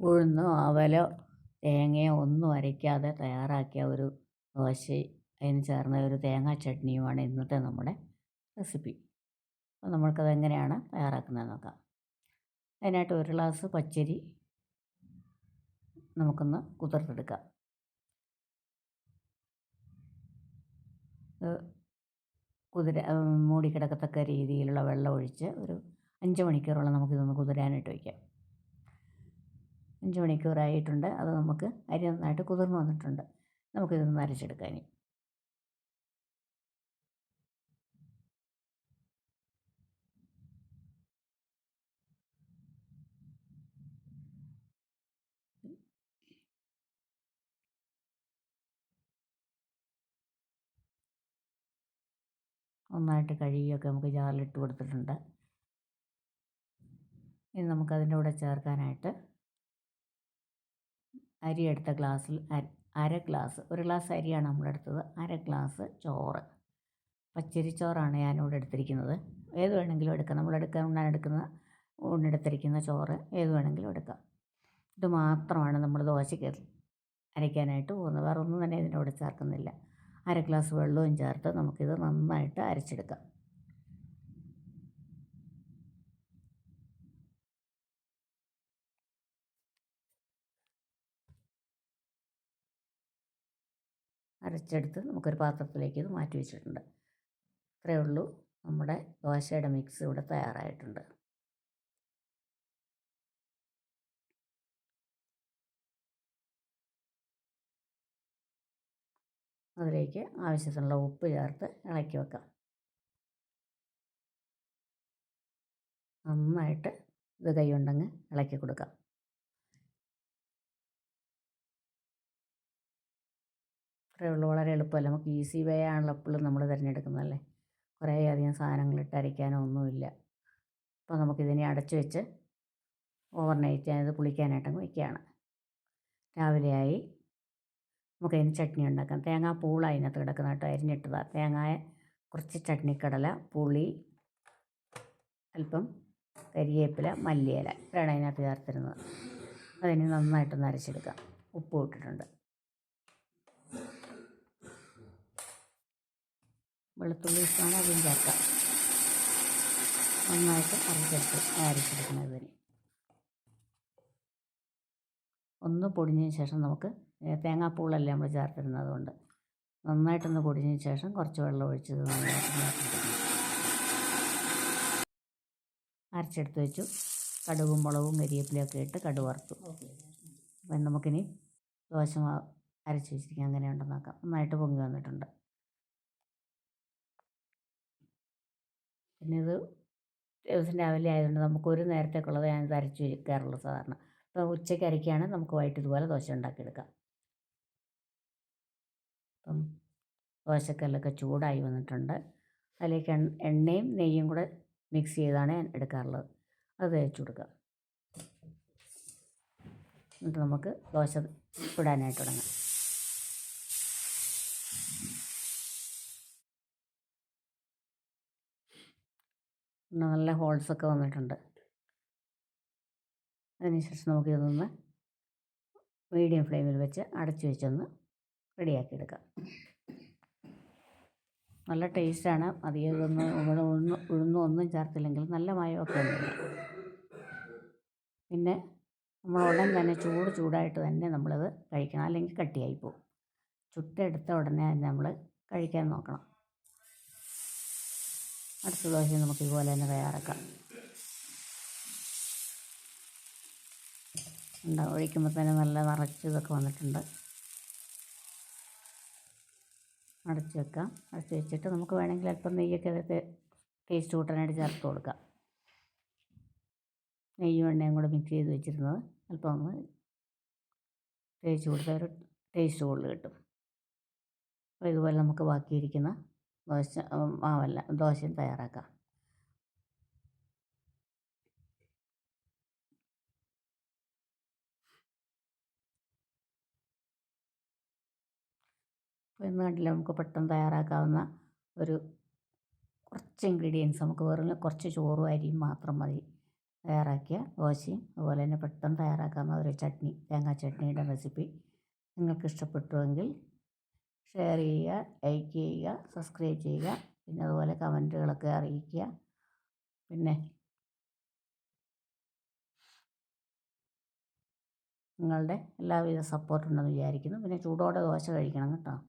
ഉഴുന്നോ അവലോ തേങ്ങയോ ഒന്നും അരയ്ക്കാതെ തയ്യാറാക്കിയ ഒരു ദോശ അതിന് ചേർന്ന ഒരു തേങ്ങാ ചട്നിയുമാണ് ഇന്നത്തെ നമ്മുടെ റെസിപ്പി. അപ്പോൾ നമ്മൾക്കത് എങ്ങനെയാണ് തയ്യാറാക്കുന്നത് നോക്കാം. അതിനായിട്ട് ഒരു ഗ്ലാസ് പച്ചരി നമുക്കൊന്ന് കുതിർത്തെടുക്കാം. കുതിര മൂടിക്കിടക്കത്തക്ക രീതിയിലുള്ള വെള്ളം ഒഴിച്ച് ഒരു അഞ്ച് മണിക്കൂറോളം നമുക്കിതൊന്ന് കുതിരാനായിട്ട് വയ്ക്കാം. അഞ്ച് മണിക്കൂറായിട്ടുണ്ട്. അത് നമുക്ക് അരി നന്നായിട്ട് കുതിർന്ന് വന്നിട്ടുണ്ട്. നമുക്കിതൊന്ന് ഇനി. നന്നായിട്ട് കഴുകിയൊക്കെ നമുക്ക് ജാറിലിട്ട് കൊടുത്തിട്ടുണ്ട്. ഇനി നമുക്കതിന്റെ കൂടെ ചേർക്കാനായിട്ട് അരി എടുത്ത ഗ്ലാസ്സിൽ അര ഗ്ലാസ് ഒരു ഗ്ലാസ് അരിയാണ് നമ്മളെടുത്തത് അര ഗ്ലാസ് ചോറ്. പച്ചരിച്ചോറാണ് ഞാനിവിടെ എടുത്തിരിക്കുന്നത്. ഏത് വേണമെങ്കിലും എടുക്കാം. നമ്മളെടുക്കാൻ ഉണ്ണാൻ എടുക്കുന്ന ഉണ്ണെടുത്തിരിക്കുന്ന ചോറ് ഏത് വേണമെങ്കിലും എടുക്കാം. ഇത് മാത്രമാണ് നമ്മൾ ദോശയ്ക്ക് അരയ്ക്കാനായിട്ട് പോകുന്നത്. വേറെ ഒന്നും തന്നെ ഇതിന്റെ കൂടെ ചേർക്കുന്നില്ല. അര ഗ്ലാസ് വെള്ളവും ചേർത്ത് നമുക്കിത് നന്നായിട്ട് അരച്ചെടുക്കാം. അരച്ചെടുത്ത് നമുക്കൊരു പാത്രത്തിലേക്ക് ഇത് മാറ്റി വെച്ചിട്ടുണ്ട്. ഇത്രയേ ഉള്ളൂ. നമ്മുടെ ദോശയുടെ മിക്സ് ഇവിടെ തയ്യാറായിട്ടുണ്ട്. അതിലേക്ക് ആവശ്യത്തിനുള്ള ഉപ്പ് ചേർത്ത് ഇളക്കി വെക്കാം. നന്നായിട്ട് ഇത് കൈ ഉണ്ടെങ്കിൽ ഇളക്കി കൊടുക്കാം. ഇത്രയേ ഉള്ളൂ. വളരെ എളുപ്പമല്ല? നമുക്ക് ഈസി വേ ആണല്ലോ എപ്പോഴും നമ്മൾ തിരഞ്ഞെടുക്കുന്നതല്ലേ കുറേ അധികം സാധനങ്ങൾ അരയ്ക്കാനോ ഒന്നുമില്ല. അപ്പോൾ നമുക്കിതിനെ അടച്ചു വെച്ച് ഓവർനൈറ്റ് അത് പുളിക്കാനായിട്ടങ്ങ് വയ്ക്കുകയാണ് രാവിലെയായി നമുക്കതിന് ചട്നി ഉണ്ടാക്കാം. തേങ്ങാ പൂള അതിനകത്ത് കിടക്കുന്ന കേട്ടോ അരിഞ്ഞിട്ടതാണ് തേങ്ങായ കുറച്ച് ചട്നിക്കടല പുളി അല്പം കരിയേപ്പില മല്ലിയില ഇത്രയാണ് അതിനകത്ത് ചേർത്തിരുന്നത്. അതിന് നന്നായിട്ടൊന്ന് അരച്ചെടുക്കാം. ഉപ്പ് ഇട്ടിട്ടുണ്ട്. വെളുത്തുള്ളി ഇഷ്ടമാണ് അതും ചേർക്കാം. നന്നായിട്ട് അരച്ചെടുത്ത് അരച്ചെടുക്കണം ഇതിന് ഒന്ന് പൊടിഞ്ഞതിന് ശേഷം നമുക്ക് തേങ്ങാപ്പൂളല്ലേ നമ്മൾ ചേർത്തിരുന്നത് അതുകൊണ്ട്. നന്നായിട്ടൊന്ന് പൊടിഞ്ഞതിന് ശേഷം കുറച്ച് വെള്ളം ഒഴിച്ച് നന്നായിട്ട് അരച്ചെടുത്ത് വെച്ചു. കടുകും മുളകും കരിവേപ്പിലയൊക്കെ ഇട്ട് കടു വറുത്തു. അപ്പം നമുക്കിനി ദോശ അരച്ച് വെച്ചിരിക്കാം. അങ്ങനെ ഉണ്ടെന്നാക്കാം നന്നായിട്ട് പൊങ്ങി വന്നിട്ടുണ്ട്. പിന്നെ ഇത് ദിവസം രാവിലെ ആയതുകൊണ്ട് നമുക്ക് ഒരു നേരത്തേക്കുള്ളത് ഞാൻ അരച്ച് വയ്ക്കാറുള്ളൂ സാധാരണ. അപ്പോൾ ഉച്ചയ്ക്ക് അരയ്ക്കുകയാണെങ്കിൽ നമുക്ക് വൈകിട്ട് ഇതുപോലെ ദോശ ഉണ്ടാക്കിയെടുക്കാം. അപ്പം ദോശക്കല്ലൊക്കെ ചൂടായി വന്നിട്ടുണ്ട്. അതിലേക്ക് എണ്ണയും നെയ്യും കൂടെ മിക്സ് ചെയ്താണ് ഞാൻ എടുക്കാറുള്ളത്. അത് തേച്ച് കൊടുക്കുക എന്നിട്ട് നമുക്ക് ദോശ ഇടാനായിട്ട് തുടങ്ങാം. നല്ല ഹോൾസൊക്കെ വന്നിട്ടുണ്ട്. അതിനുശേഷം നമുക്കിതൊന്ന് മീഡിയം ഫ്ലെയിമിൽ വെച്ച് അടച്ചു വെച്ചൊന്ന് റെഡിയാക്കി എടുക്കാം. നല്ല ടേസ്റ്റാണ് അധികം ഇതൊന്ന് ഇവിടെ ഉഴുന്ന് ഉഴുന്നും ഒന്നും ചേർത്തില്ലെങ്കിൽ നല്ല മയമൊക്കെ ഉണ്ട്. പിന്നെ നമ്മൾ ഉടൻ തന്നെ ചൂട് ചൂടായിട്ട് തന്നെ നമ്മളത് കഴിക്കണം. അല്ലെങ്കിൽ കട്ടിയായി പോകും. ചുട്ടെടുത്ത ഉടനെ തന്നെ നമ്മൾ കഴിക്കാൻ നോക്കണം. അടുത്ത ദോശ നമുക്ക് ഇതുപോലെ തന്നെ തയ്യാറാക്കാം. ഉണ്ടാ ഒഴിക്കുമ്പോൾ തന്നെ നല്ല നിറച്ച് ഇതൊക്കെ വന്നിട്ടുണ്ട്. അടച്ച് വെക്കാം. അടച്ച് വെച്ചിട്ട് നമുക്ക് വേണമെങ്കിൽ അല്പം നെയ്യൊക്കെ അതൊക്കെ ടേസ്റ്റ് കൂട്ടാനായിട്ട് ചേർത്ത് കൊടുക്കാം. നെയ്യും എണ്ണയും കൂടെ മിക്സ് ചെയ്ത് വെച്ചിരുന്നത് അല്പം ഒന്ന് തേച്ച് കൊടുത്താൽ ഒരു ടേസ്റ്റ് കൂടുതൽ കിട്ടും. അപ്പോൾ ഇതുപോലെ നമുക്ക് ബാക്കിയിരിക്കുന്ന ദോശ മാവല്ല ദോശയും തയ്യാറാക്കാം. ഇന്ന് കണ്ടില്ല നമുക്ക് പെട്ടെന്ന് തയ്യാറാക്കാവുന്ന ഒരു കുറച്ച് ഇൻഗ്രീഡിയൻസ് നമുക്ക് വെറും കുറച്ച് ചോറും അരിയും മാത്രം മതി. തയ്യാറാക്കിയ ദോശയും അതുപോലെ തന്നെ പെട്ടെന്ന് തയ്യാറാക്കാവുന്ന ഒരു ചട്നി തേങ്ങാ ചട്നിയുടെ റെസിപ്പി നിങ്ങൾക്ക് ഇഷ്ടപ്പെട്ടുവെങ്കിൽ ഷെയർ ചെയ്യുക ലൈക്ക് ചെയ്യുക സബ്സ്ക്രൈബ് ചെയ്യുക പിന്നെ അതുപോലെ കമന്റുകളൊക്കെ അറിയിക്കുക. പിന്നെ നിങ്ങളുടെ എല്ലാവിധ സപ്പോർട്ടുണ്ടെന്ന് വിചാരിക്കുന്നു. പിന്നെ ചൂടോടെ ദോശ കഴിക്കണം കേട്ടോ.